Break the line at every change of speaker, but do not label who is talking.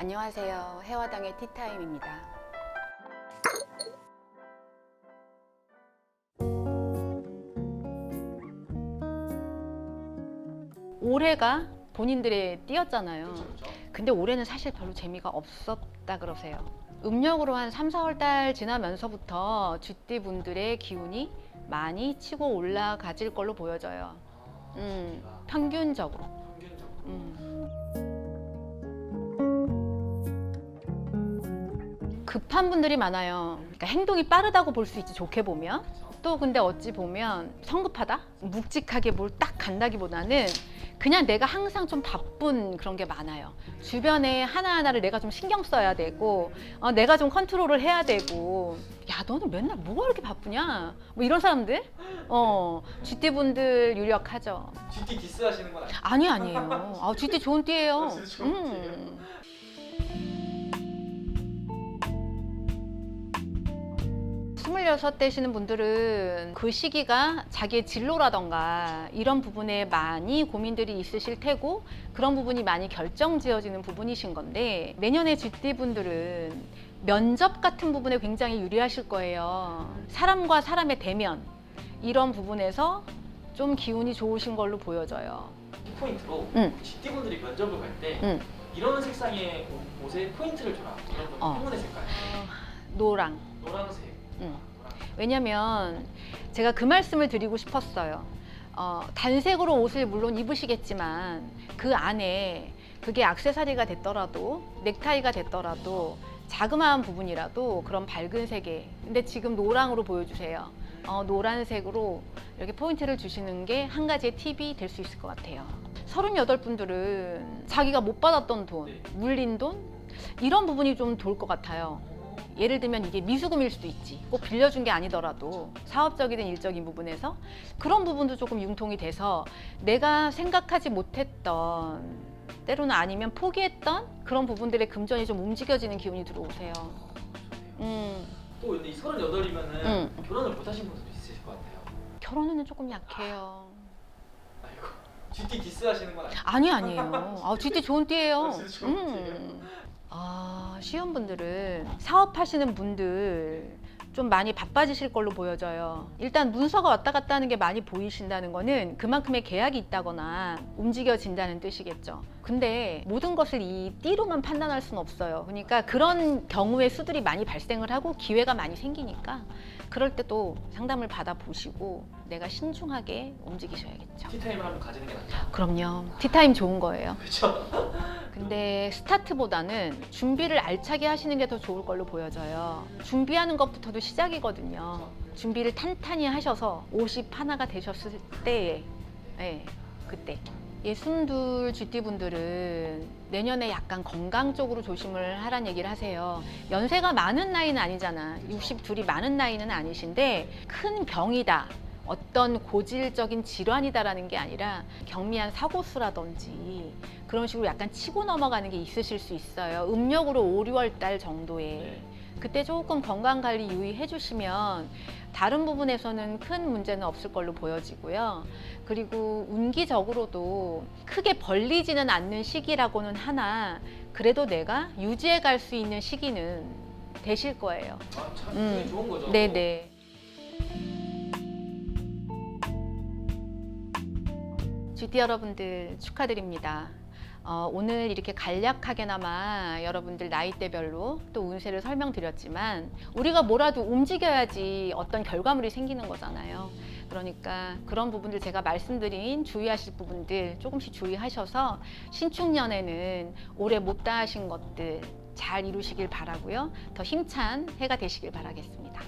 안녕하세요. 해화당의 티타임입니다. 올해가 본인들의 띠였잖아요. 근데 올해는 사실 별로 재미가 없었다 그러세요. 음력으로 한 3, 4월 달 지나면서부터 쥐띠 분들의 기운이 많이 치고 올라가질 걸로 보여져요. 음, 평균적으로. 음. 급한 분들이 많아요. 그러니까 행동이 빠르다고 볼 수 있지 좋게 보면 또 근데 어찌 보면 성급하다 묵직하게 뭘 딱 간다기보다는 그냥 내가 항상 좀 바쁜 그런 게 많아요. 주변에 하나하나를 내가 좀 신경 써야 되고, 어, 내가 좀 컨트롤을 해야 되고, 야, 너는 맨날 뭐가 이렇게 바쁘냐? 뭐 이런 사람들? 어, GT 분들 유력하죠.
GT 디스 하시는 건 아니에요?
아니, 아니에요. 아, GT 좋은 띠예요.
아, 진짜 좋은
음. 띠예요? 음. 스물여섯 되시는 분들은 그 시기가 자기의 진로라던가 이런 부분에 많이 고민들이 있으실 테고 그런 부분이 많이 결정 지어지는 부분이신 건데 내년에 GT 분들은 면접 같은 부분에 굉장히 유리하실 거예요. 사람과 사람의 대면 이런 부분에서 좀 기운이 좋으신 걸로 보여져요.
포인트로
응.
GT분들이 면접을 갈 때
응.
이런 색상의 옷에 포인트를 줘라. 이런 거
어.
행운의 색깔.
노랑.
노란색. 노란색.
왜냐면 제가 그 말씀을 드리고 싶었어요. 어, 단색으로 옷을 물론 입으시겠지만 그 안에 그게 악세사리가 됐더라도 넥타이가 됐더라도 자그마한 부분이라도 그런 밝은 색에 근데 지금 노랑으로 보여주세요. 어, 노란색으로 이렇게 포인트를 주시는 게 한 가지의 팁이 될 수 있을 것 같아요. 38분들은 자기가 못 받았던 돈,
네.
물린 돈 이런 부분이 좀 돌 것 같아요. 예를 들면 이게 미수금일 수도 있지. 꼭 빌려준 게 아니더라도 사업적이든 일적인 부분에서 그런 부분도 조금 융통이 돼서 내가 생각하지 못했던 때로는 아니면 포기했던 그런 부분들의 금전이 좀 움직여지는 기운이 들어오세요. 음,
또 근데 이 38이면은
응.
결혼을 못 하신 분들도 있으실 것 같아요.
결혼은 조금 약해요.
아이고. GT 디스 하시는 건 아니에요?
아니 아니에요. 아, GT 좋은 띠예요.
아, 진짜 좋은
음. 아, 시험분들은 사업하시는 분들 좀 많이 바빠지실 걸로 보여져요. 일단 문서가 왔다 갔다 하는 게 많이 보이신다는 거는 그만큼의 계약이 있다거나 움직여진다는 뜻이겠죠. 근데 모든 것을 이 띠로만 판단할 수는 없어요. 그러니까 그런 경우의 수들이 많이 발생을 하고 기회가 많이 생기니까 그럴 때 또 상담을 받아 보시고 내가 신중하게 움직이셔야겠죠.
티타임을 한번 가지는 게 낫죠.
그럼요. 티타임 좋은 거예요.
그렇죠.
근데 스타트보다는 준비를 알차게 하시는 게 더 좋을 걸로 보여져요. 준비하는 것부터도 시작이거든요. 준비를 탄탄히 하셔서 50 하나가 되셨을 때에, 네, 그때. 예순둘 쥐띠분들은 내년에 약간 건강 쪽으로 조심을 하란 얘기를 하세요. 연세가 많은 나이는 아니잖아. 62이 많은 나이는 아니신데 큰 병이다. 어떤 고질적인 질환이다라는 게 아니라 경미한 사고수라든지 그런 식으로 약간 치고 넘어가는 게 있으실 수 있어요. 음력으로 5, 6월 달 정도에.
네.
그때 조금 건강 관리 유의해 주시면 다른 부분에서는 큰 문제는 없을 걸로 보여지고요. 그리고 운기적으로도 크게 벌리지는 않는 시기라고는 하나 그래도 내가 유지해 갈 수 있는 시기는 되실 거예요.
아, 참
음.
좋은 거죠.
네네. GT 여러분들 축하드립니다. 어, 오늘 이렇게 간략하게나마 여러분들 나이대별로 또 운세를 설명드렸지만 우리가 뭐라도 움직여야지 어떤 결과물이 생기는 거잖아요. 그러니까 그런 부분들 제가 말씀드린 주의하실 부분들 조금씩 주의하셔서 신축년에는 올해 못다 하신 것들 잘 이루시길 바라고요. 더 힘찬 해가 되시길 바라겠습니다.